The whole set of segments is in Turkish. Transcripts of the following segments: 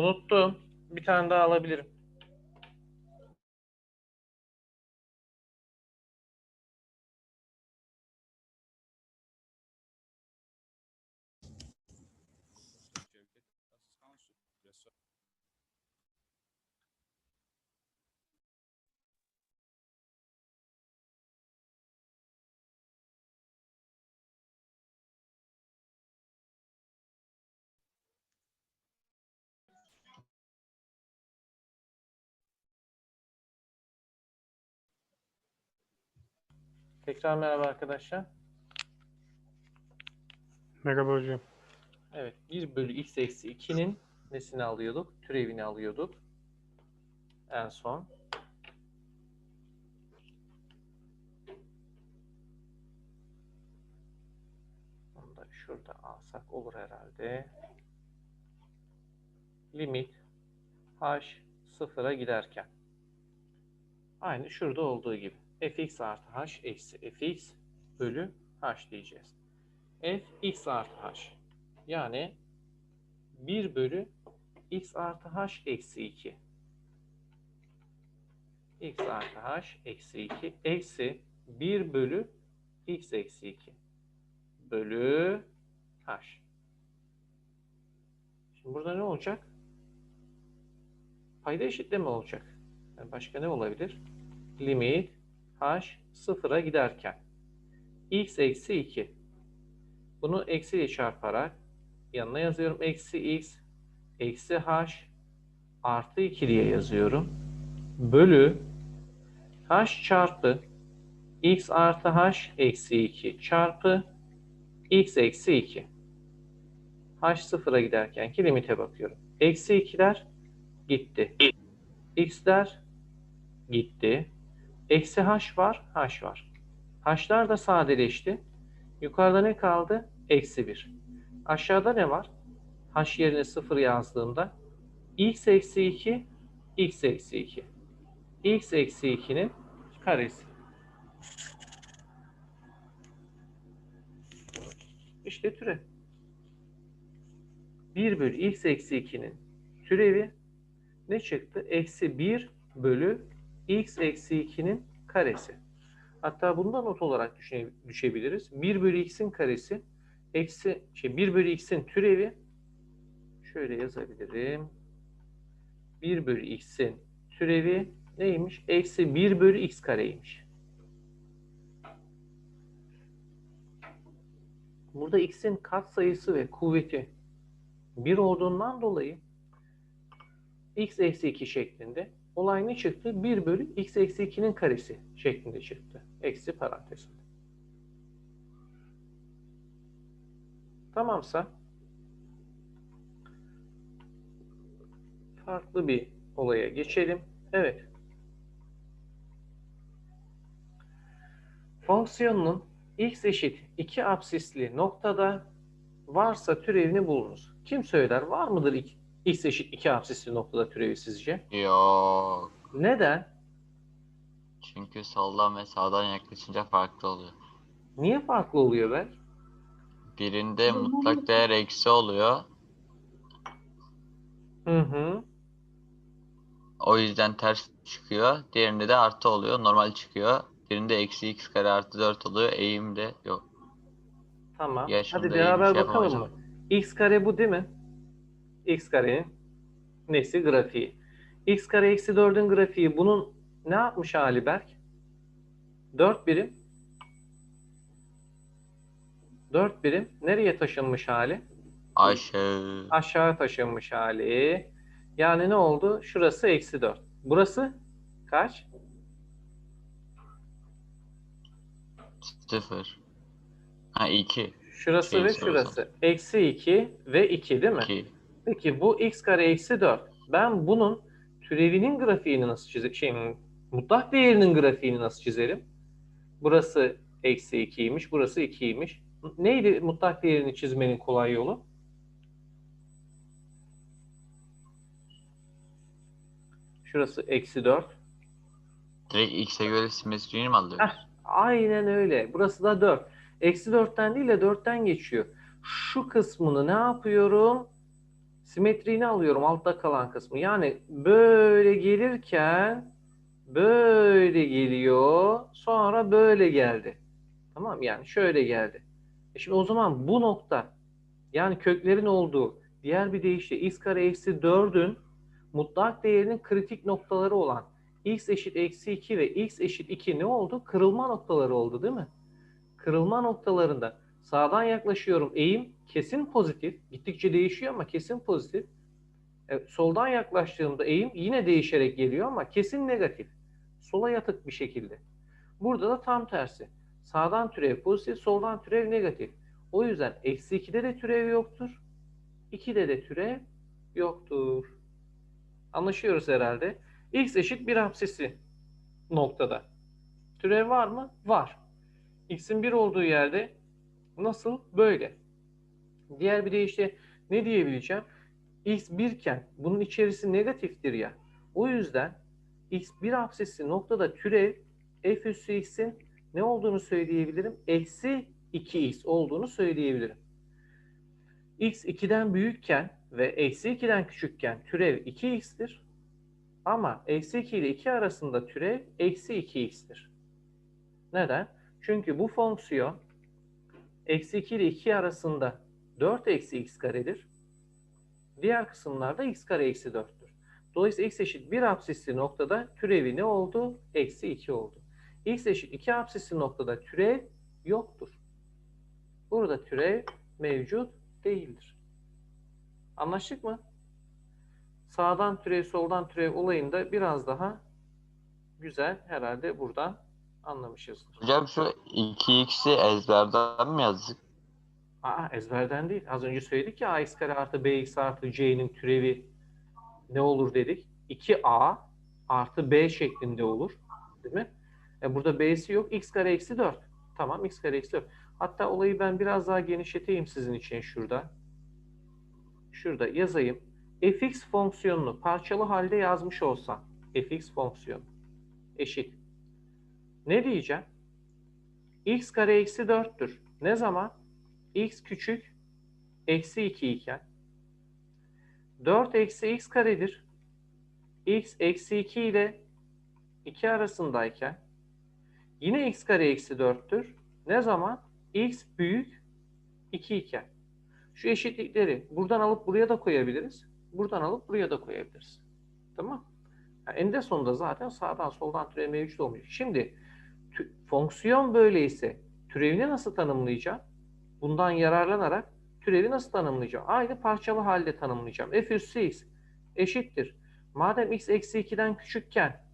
Unuttum. Bir tane daha alabilirim. Tekrar merhaba arkadaşlar. Merhaba hocam. Evet, 1 bölü x eksi 2'nin nesini alıyorduk? Türevini alıyorduk. En son. Onu da şurada alsak olur herhalde. Limit h sıfıra giderken. Aynı şurada olduğu gibi. Fx artı h eksi fx bölü h diyeceğiz. f x artı h. Yani 1 bölü x artı h eksi 2. x artı h eksi 2 eksi 1 bölü x eksi 2 bölü h. Şimdi burada ne olacak? Payda eşitleme olacak. Yani başka ne olabilir? Limit h sıfıra giderken x eksi 2. Bunu eksiyle çarparak yanına yazıyorum. Eksi x eksi h artı 2 diye yazıyorum. Bölü h çarpı x artı h eksi 2 çarpı x eksi 2. h sıfıra giderkenki limite bakıyorum. Eksi 2'ler gitti. x'ler gitti. Eksi h var, h var. h'lar da sadeleşti. Yukarıda ne kaldı? Eksi 1. Aşağıda ne var? h yerine 0 yazdığımda x eksi 2, x eksi 2. x eksi 2'nin karesi. İşte türev. 1 bölü x eksi 2'nin türevi ne çıktı? Eksi 1 bölü x eksi 2'nin karesi. Hatta bundan not olarak düşüne, düşebiliriz. 1 bölü x'in karesi eksi şey 1 bölü x'in türevi şöyle yazabilirim. 1 bölü x'in türevi neymiş? Eksi 1 bölü x kareymiş. Burada x'in katsayısı ve kuvveti 1 olduğundan dolayı x eksi 2 şeklinde olay ne çıktı? 1 bölü x eksi 2'nin karesi şeklinde çıktı. Eksi parantezinde. Tamamsa farklı bir olaya geçelim. Evet. Fonksiyonun x eşit 2 absisli noktada varsa türevini bulunuz. Kim söyler? Var mıdır iki- x eşit 2 absisli noktada türevi sizce? Yok. Neden? Çünkü soldan ve sağdan yaklaşınca farklı oluyor. Niye farklı oluyor be? Birinde mutlak değer eksi oluyor. Hı hı. O yüzden ters çıkıyor. Diğerinde de artı oluyor. Normal çıkıyor. Birinde eksi x kare artı 4 oluyor. Eğim de yok. Tamam. Yaşımda Hadi iyi bir beraber şey bakalım mı? yapamayacağım. X kare bu değil mi? X karenin nesi? Grafiği. X kare eksi 4'ün grafiği bunun ne yapmış hali Berk? 4 birim. 4 birim. Nereye taşınmış hali? Aşağı. Aşağı taşınmış hali. Yani ne oldu? Şurası eksi 4. Burası kaç? Sıfır. Ha 2. Şurası Şey ve şurası. Eksi 2 ve 2 değil mi? 2. Peki bu x kare eksi 4. Ben bunun türevinin grafiğini nasıl çizerim? Şey, mutlak değerinin grafiğini nasıl çizerim? Burası eksi 2'ymiş, burası 2'ymiş. Neydi mutlak değerini çizmenin kolay yolu? Şurası eksi 4. Direkt x'e göre simetriğini mi alıyoruz? Heh. Aynen öyle. Burası da 4. Eksi 4'ten değil de 4'ten geçiyor. Şu kısmını ne yapıyorum? Simetriğini alıyorum altta kalan kısmı. Yani böyle gelirken böyle geliyor. Sonra böyle geldi. Tamam yani şöyle geldi. E şimdi o zaman bu nokta yani köklerin olduğu diğer bir deyişle x kare eksi 4'ün mutlak değerinin kritik noktaları olan x eşit eksi 2 ve x eşit 2 ne oldu? Kırılma noktaları oldu değil mi? Kırılma noktalarında sağdan yaklaşıyorum eğim kesin pozitif. Gittikçe değişiyor ama kesin pozitif. E, soldan yaklaştığımda eğim yine değişerek geliyor ama kesin negatif. Sola yatık bir şekilde. Burada da tam tersi. Sağdan türev pozitif, soldan türev negatif. O yüzden eksi 2'de de türev yoktur. 2'de de türev yoktur. Anlaşıyoruz herhalde. X eşit bir hapsisi noktada. Türev var mı? Var. X'in 1 olduğu yerde nasıl? Böyle. Diğer bir deyişle ne diyebileceğim? X 1 iken bunun içerisi negatiftir ya. O yüzden X 1 hapsisi noktada türev f üssü x'in ne olduğunu söyleyebilirim? Eksi 2x olduğunu söyleyebilirim. x 2'den büyükken ve eksi 2'den küçükken türev 2x'tir. Ama eksi 2 ile 2 arasında türev eksi 2x'tir. Neden? Çünkü bu fonksiyon eksi 2 ile 2 arasında 4 eksi x karedir. Diğer kısımlarda x kare eksi 4'tür. Dolayısıyla x eşit 1 apsisli noktada türevi ne oldu? Eksi 2 oldu. x eşit 2 apsisli noktada türev yoktur. Burada türev mevcut değildir. Anlaştık mı? Sağdan türev, soldan türev olayında biraz daha güzel herhalde buradan anlamışızdır. Hocam şu 2x'i ezberden mi yazdık? Aa, ezberden değil. Az önce söyledik ya ax kare artı bx artı c'nin türevi ne olur dedik. 2a artı b şeklinde olur. Değil mi? E burada b'si yok. x kare eksi 4. Tamam x kare eksi 4. Hatta olayı ben biraz daha genişleteyim sizin için şurada. Şurada yazayım. fx fonksiyonunu parçalı halde yazmış olsam fx fonksiyonu eşit. Ne diyeceğim? x kare eksi 4'tür. Ne zaman? x küçük eksi 2 iken 4 eksi x karedir. x eksi 2 ile 2 arasındayken yine x kare eksi 4'tür. Ne zaman? x büyük 2 iken. Şu eşitlikleri buradan alıp buraya da koyabiliriz. Buradan alıp buraya da koyabiliriz. Tamam. Yani eninde sonunda zaten sağdan soldan türev mevcut olmuyor. Şimdi fonksiyon böyleyse türevini nasıl tanımlayacağım? Bundan yararlanarak türevi nasıl tanımlayacağım? Aynı parçalı halde tanımlayacağım. f üssü x eşittir. Madem x eksi 2'den küçükken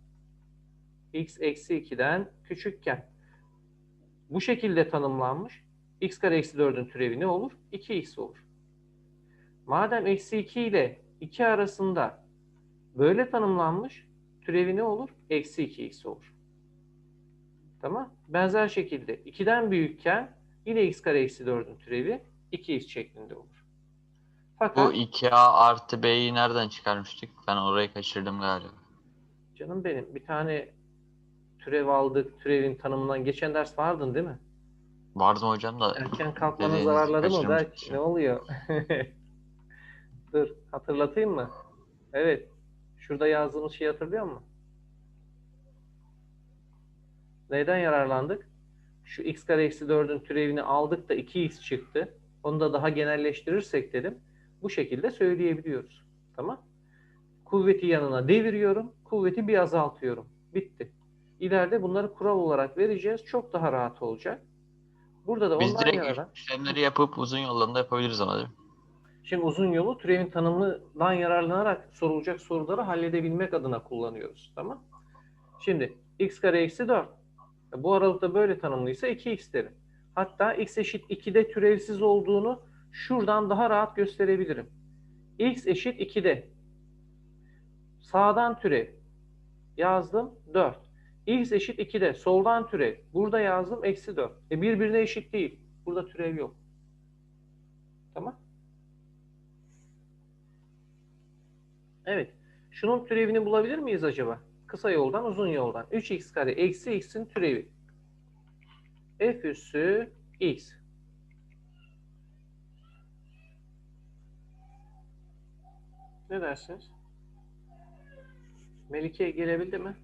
x eksi 2'den küçükken bu şekilde tanımlanmış x kare eksi 4'ün türevi ne olur? 2x olur. Madem eksi 2 ile 2 arasında böyle tanımlanmış türevi ne olur? Eksi 2x olur. Tamam. Benzer şekilde 2'den büyükken yine x kare eksi 4'ün türevi 2x şeklinde olur. Fakat Bu 2a artı b'yi nereden çıkarmıştık? Ben orayı kaçırdım galiba. canım benim bir tane türev aldık. Türevin tanımından geçen ders vardın değil mi? Vardı mı hocam da Erken kalkmanın zararları mı? Belki ne oluyor? Dur hatırlatayım mı? Evet. Şurada yazdığımız şeyi hatırlıyor musun? Neyden yararlandık? Şu x kare eksi 4'ün türevini aldık da 2x çıktı. Onu da daha genelleştirirsek dedim. Bu şekilde söyleyebiliyoruz. Tamam. Kuvveti yanına deviriyorum. Kuvveti bir azaltıyorum. Bitti. İleride bunları kural olarak vereceğiz. Çok daha rahat olacak. Burada da biz direkt yaranan... işlemleri yapıp uzun yoldan da yapabiliriz ama değil mi? Şimdi uzun yolu türevin tanımından yararlanarak sorulacak soruları halledebilmek adına kullanıyoruz. Tamam. Şimdi x kare eksi 4. E, Bu aralıkta böyle tanımlıysa 2x derim. Hatta x eşit 2'de türevsiz olduğunu şuradan daha rahat gösterebilirim. x eşit 2'de. Sağdan türev. Yazdım 4. x eşit 2'de. Soldan türev. Burada yazdım eksi 4. E birbirine eşit değil. Burada türev yok. Tamam. Evet. Şunun türevini bulabilir miyiz acaba? Kısa yoldan uzun yoldan. 3x kare eksi x'in türevi. f üssü x. Ne dersiniz? Melike gelebildi mi?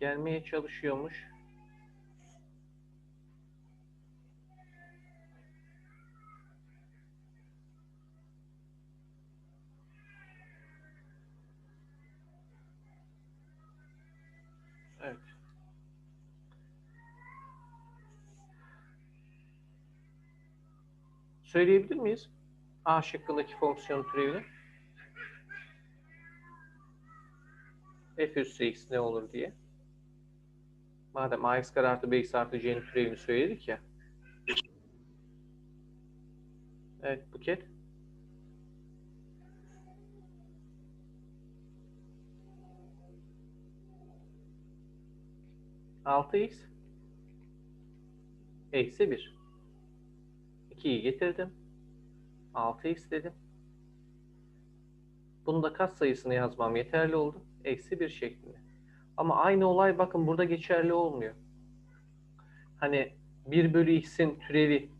Gelmeye çalışıyormuş. Evet. Söyleyebilir miyiz? A şıkkındaki fonksiyon türevini. f üssü x ne olur diye. Madem ax kare artı bx artı c'nin türevini söyledik ya. Evet Buket. Altı x eksi 1. 2'yi getirdim. 6x dedim. Bunu da kat sayısını yazmam yeterli oldu. Eksi 1 şeklinde. Ama aynı olay bakın burada geçerli olmuyor. Hani 1 bölü x'in türevi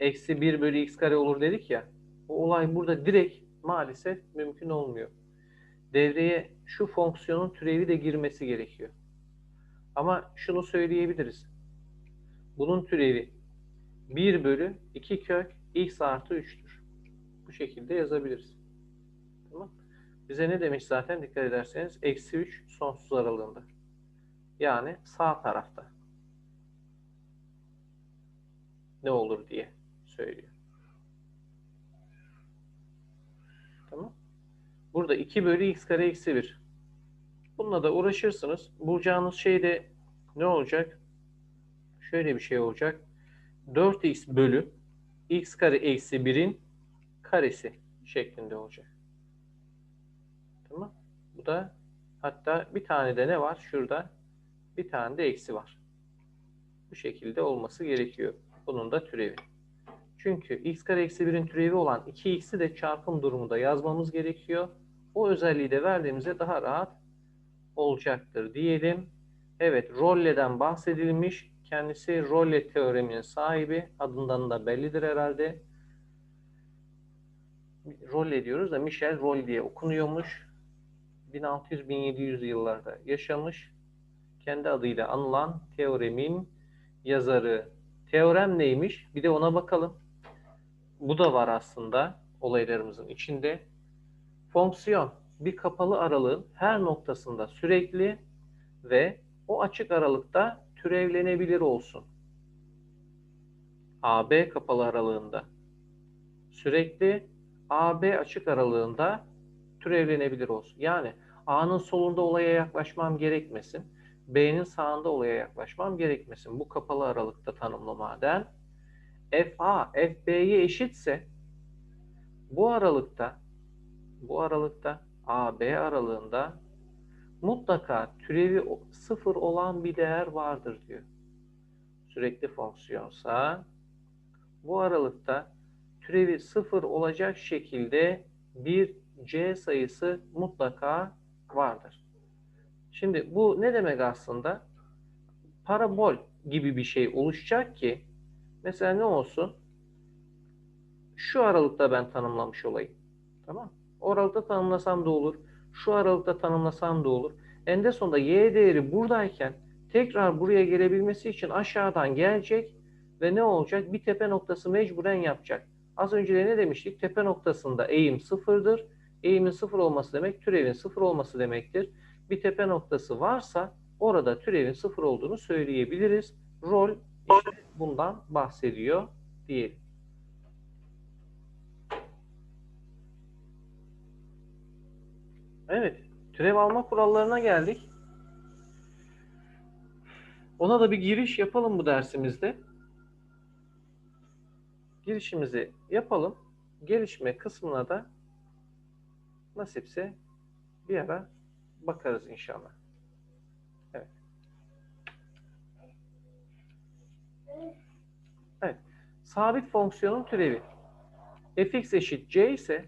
eksi 1 bölü x kare olur dedik ya. O olay burada direkt maalesef mümkün olmuyor. Devreye şu fonksiyonun türevi de girmesi gerekiyor. Ama şunu söyleyebiliriz. Bunun türevi 1 bölü 2 kök x artı 3'tür. Bu şekilde yazabiliriz. Tamam. Bize ne demiş zaten dikkat ederseniz eksi 3 sonsuz aralığında. Yani sağ tarafta. Ne olur diye söylüyor. Tamam. Burada 2 bölü x kare eksi 1. Bununla da uğraşırsınız. Bulacağınız şey de ne olacak? Şöyle bir şey olacak. 4x bölü x kare eksi 1'in karesi şeklinde olacak. Tamam. Bu da hatta bir tane de ne var? Şurada bir tane de eksi var. Bu şekilde olması gerekiyor. Bunun da türevi. Çünkü x kare eksi 1'in türevi olan 2x'i de çarpım durumunda yazmamız gerekiyor. O özelliği de verdiğimizde daha rahat olacaktır diyelim. Evet, Rolle'den bahsedilmiş. Kendisi Rolle teoreminin sahibi. Adından da bellidir herhalde. Rolle diyoruz da Michel Rolle diye okunuyormuş. 1600-1700 yıllarda yaşamış. Kendi adıyla anılan teoremin yazarı. Teorem neymiş? Bir de ona bakalım. Bu da var aslında olaylarımızın içinde. Fonksiyon bir kapalı aralığın her noktasında sürekli ve o açık aralıkta türevlenebilir olsun. AB kapalı aralığında sürekli AB açık aralığında türevlenebilir olsun. Yani A'nın solunda olaya yaklaşmam gerekmesin. B'nin sağında olaya yaklaşmam gerekmesin. Bu kapalı aralıkta tanımlamaden FA FB'ye eşitse bu aralıkta bu aralıkta AB aralığında mutlaka türevi sıfır olan bir değer vardır diyor. Sürekli fonksiyonsa bu aralıkta türevi sıfır olacak şekilde bir c sayısı mutlaka vardır. Şimdi bu ne demek aslında? Parabol gibi bir şey oluşacak ki mesela ne olsun? Şu aralıkta ben tanımlamış olayım. Tamam O aralıkta tanımlasam da olur. Şu aralıkta tanımlasam da olur. En de sonunda y değeri buradayken tekrar buraya gelebilmesi için aşağıdan gelecek ve ne olacak? Bir tepe noktası mecburen yapacak. Az önce de ne demiştik? Tepe noktasında eğim sıfırdır. Eğimin sıfır olması demek türevin sıfır olması demektir. Bir tepe noktası varsa orada türevin sıfır olduğunu söyleyebiliriz. Rol işte bundan bahsediyor diyelim. Evet, türev alma kurallarına geldik. Ona da bir giriş yapalım bu dersimizde. Girişimizi yapalım. Gelişme kısmına da nasipse bir ara bakarız inşallah. Evet. Sabit fonksiyonun türevi. fx eşit c ise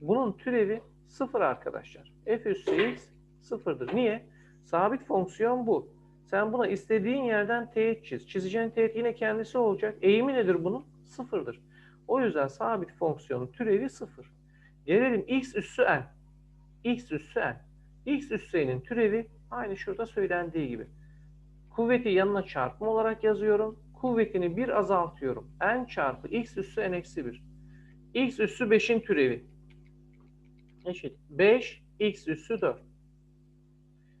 bunun türevi sıfır arkadaşlar. F üssü x sıfırdır. Niye? Sabit fonksiyon bu. Sen buna istediğin yerden teğet çiz. Çizeceğin teğet yine kendisi olacak. Eğimi nedir bunun? Sıfırdır. O yüzden sabit fonksiyonun türevi 0. Gelelim x üssü n. x üssü n. x üssü n'in türevi aynı şurada söylendiği gibi. Kuvveti yanına çarpım olarak yazıyorum. Kuvvetini 1 azaltıyorum. n çarpı x üssü n eksi 1. x üssü 5'in türevi eşit 5 x üssü 4.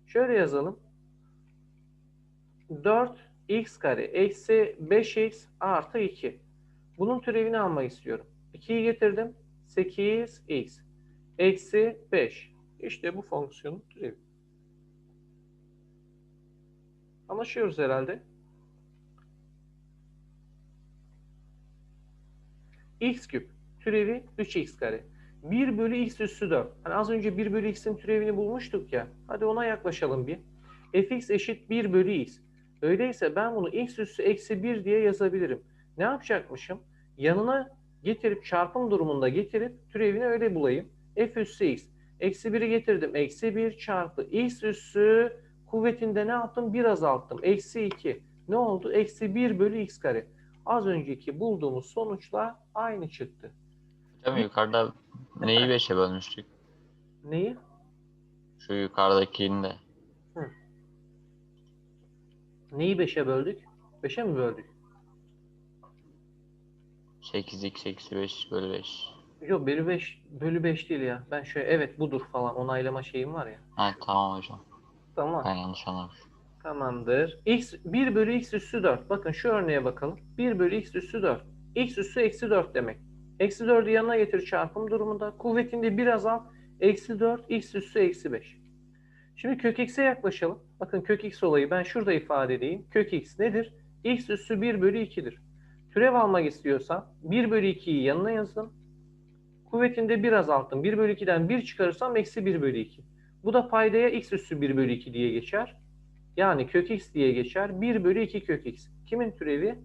Şöyle yazalım. 4 x kare eksi 5x artı 2. Bunun türevini almak istiyorum. 2'yi getirdim. 8x eksi 5. İşte bu fonksiyonun türevi. Anlaşıyoruz herhalde. x küp türevi 3x kare. 1 bölü x üssü 4. Hani az önce 1 bölü x'in türevini bulmuştuk ya. Hadi ona yaklaşalım bir. fx eşit 1 bölü x. Öyleyse ben bunu x üssü eksi 1 diye yazabilirim. Ne yapacakmışım? Yanına getirip çarpım durumunda getirip türevini öyle bulayım. f üssü x. Eksi 1'i getirdim. Eksi 1 çarpı x üssü kuvvetinde ne yaptım? 1 azalttım. Eksi 2. Ne oldu? Eksi 1 bölü x kare. Az önceki bulduğumuz sonuçla aynı çıktı. Hocam yukarıda neyi 5'e bölmüştük? Neyi? Şu yukarıdakini de. Neyi 5'e böldük? 5'e mi böldük? 8x eksi 5 bölü 5. Yok bölü 5 bölü 5 değil ya. Ben şöyle evet budur falan onaylama şeyim var ya. Ha tamam hocam. Tamam. Ben yanlış anlamışım. Tamamdır. X 1 bölü x üssü 4. Bakın şu örneğe bakalım. 1 bölü x üssü 4. x üssü eksi 4 demek. Eksi 4'ü yanına getir çarpım durumunda. Kuvvetinde 1 azalt. Eksi 4 x üssü eksi 5. Şimdi kök x'e yaklaşalım. Bakın kök x olayı ben şurada ifade edeyim. Kök x nedir? x üssü 1 bölü 2'dir. Türev almak istiyorsam 1 bölü 2'yi yanına yazdım. Kuvvetinde 1 azalttım. 1 bölü 2'den 1 çıkarırsam eksi 1 bölü 2. Bu da paydaya x üssü 1 bölü 2 diye geçer. Yani kök x diye geçer. 1 bölü 2 kök x. Kimin türevi?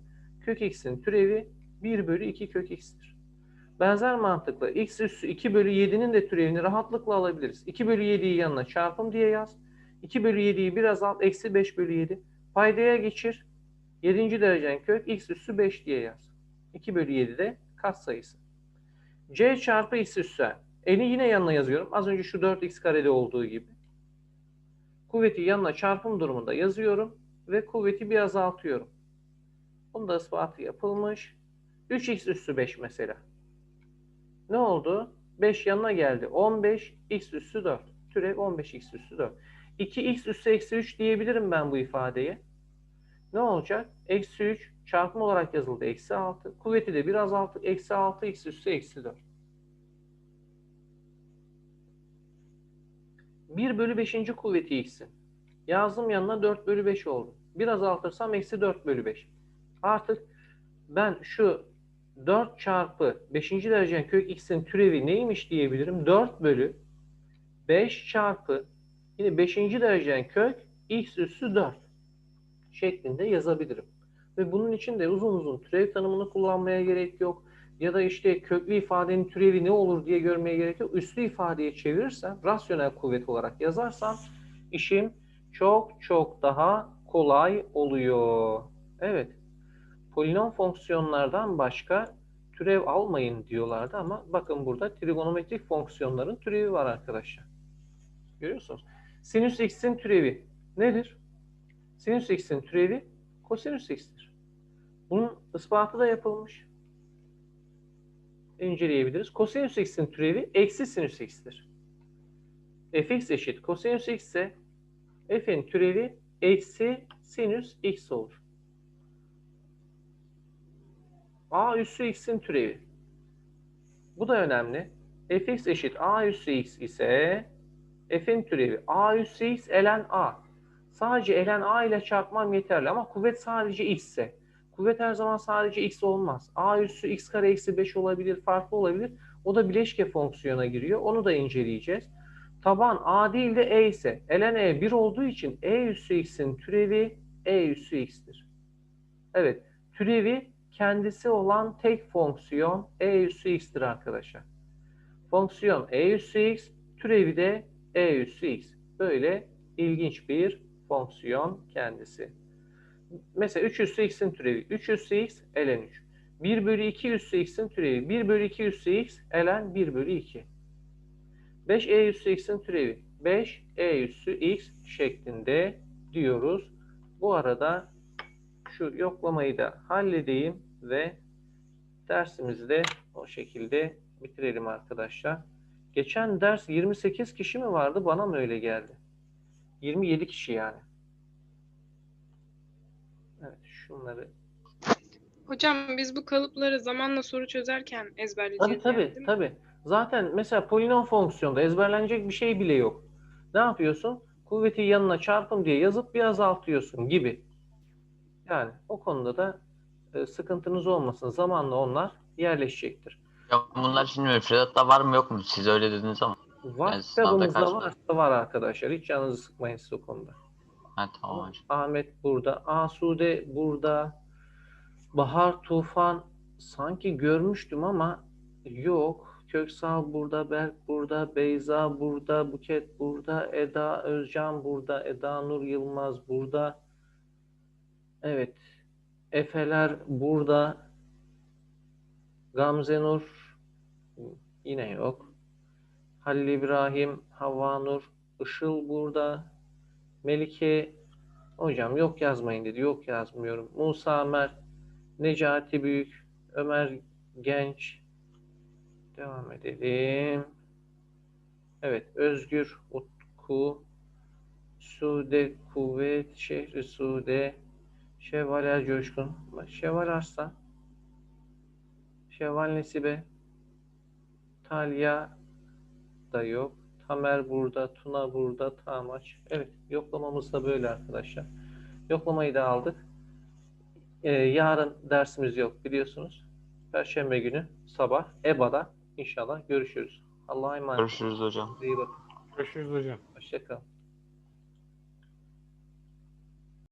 Kök x'in türevi 1 bölü 2 kök x'tir. Benzer mantıkla x üssü 2 bölü 7'nin de türevini rahatlıkla alabiliriz. 2 bölü 7'yi yanına çarpım diye yaz. 2 bölü 7'yi bir azalt. Eksi 5 bölü 7. Paydaya geçir. 7. derecen kök x üssü 5 diye yaz. 2 bölü 7 de katsayısı. c çarpı x üssü n. N'i yine yanına yazıyorum. Az önce şu 4x karede olduğu gibi. Kuvveti yanına çarpım durumunda yazıyorum ve kuvveti bir azaltıyorum. Bunun ispatı yapılmış. 3x üssü 5 mesela. Ne oldu? 5 yanına geldi. 15 x üssü 4. Türev 15x üssü 4. 2x üssü eksi 3 diyebilirim ben bu ifadeye. Ne olacak? Eksi 3 çarpım olarak yazıldı. Eksi 6. Kuvveti de bir azalttık. Eksi 6 x üssü eksi 4. 1 bölü 5. kuvveti x'in. Yazdım yanına 4 bölü 5 oldu. Bir azaltırsam eksi 4 bölü 5. Artık ben şu 4 çarpı 5. derecen kök x'in türevi neymiş diyebilirim? 4 bölü 5 çarpı yine 5. derecen kök x üssü 4 şeklinde yazabilirim. Ve bunun için de uzun uzun türev tanımını kullanmaya gerek yok. Ya da işte köklü ifadenin türevi ne olur diye görmeye gerek yok. Üslü ifadeye çevirirsem, rasyonel kuvvet olarak yazarsam işim çok çok daha kolay oluyor. Evet. Polinom fonksiyonlardan başka türev almayın diyorlardı ama bakın burada trigonometrik fonksiyonların türevi var arkadaşlar. Görüyorsunuz. Sinüs x'in türevi nedir? Sinüs x'in türevi kosinüs x'tir. Bunun ispatı da yapılmış. İnceleyebiliriz. Kosinüs x'in türevi eksi sinüs x'tir. fx eşit kosinüs x ise f'in türevi eksi sinüs x olur. A üssü x'in türevi. Bu da önemli. fx eşit a üssü x ise f'in türevi a üssü x ln a. Sadece ln a ile çarpmam yeterli ama kuvvet sadece x ise. Kuvvet her zaman sadece x olmaz. a üssü x kare eksi 5 olabilir, farklı olabilir. O da bileşke fonksiyona giriyor. Onu da inceleyeceğiz. Taban a değil de e ise ln e 1 olduğu için e üssü x'in türevi e üssü x'tir. Evet, türevi kendisi olan tek fonksiyon e üssü x'tir arkadaşlar. Fonksiyon e üssü x, türevi de e üssü x. Böyle ilginç bir fonksiyon kendisi. Mesela 3 üssü x'in türevi 3 üssü x ln 3. 1 bölü 2 üssü x'in türevi. 1 bölü 2 üssü x elen 1 bölü 2. 5e üssü x'in türevi. 5e üssü x şeklinde diyoruz. Bu arada şu yoklamayı da halledeyim ve dersimizi de o şekilde bitirelim arkadaşlar. Geçen ders 28 kişi mi vardı? Bana mı öyle geldi? 27 kişi yani. Evet, şunları. Hocam biz bu kalıpları zamanla soru çözerken Tabii ezberleyeceğiz tabii yani, değil mi? tabii. Zaten mesela polinom fonksiyonda ezberlenecek bir şey bile yok. Ne yapıyorsun? Kuvveti yanına çarpım diye yazıp bir azaltıyorsun gibi. Yani o konuda da e, sıkıntınız olmasın. Zamanla onlar yerleşecektir. Ya bunlar şimdi müfredatta var mı yok mu? Siz öyle dediniz ama. Var Yani kitabımızda varsa var arkadaşlar. Hiç canınızı sıkmayın siz o konuda. Ha tamam hocam. Ahmet burada, Asude burada, Bahar Tufan sanki görmüştüm ama yok. Köksal burada, Berk burada, Beyza burada, Buket burada, Eda Özcan burada, Eda Nur Yılmaz burada. Evet. Efeler burada. Gamze Nur yine yok. Halil İbrahim, Havva Nur, Işıl burada. Melike hocam yok yazmayın dedi. Yok yazmıyorum. Musa Ömer, Necati Büyük, Ömer Genç. Devam edelim. Evet, Özgür Utku, Sude Kuvvet, Şehri Sude, Şevval Er Coşkun, Şevval Arslan, Şevval Nesibe, Talya da yok. Tamer burada, Tuna burada, Tamaç. Evet, yoklamamız da böyle arkadaşlar. Yoklamayı da aldık. Ee, yarın dersimiz yok biliyorsunuz. Perşembe günü sabah EBA'da inşallah görüşürüz. Allah'a emanet. Görüşürüz hocam. İyi bakın. Görüşürüz hocam. Hoşçakalın.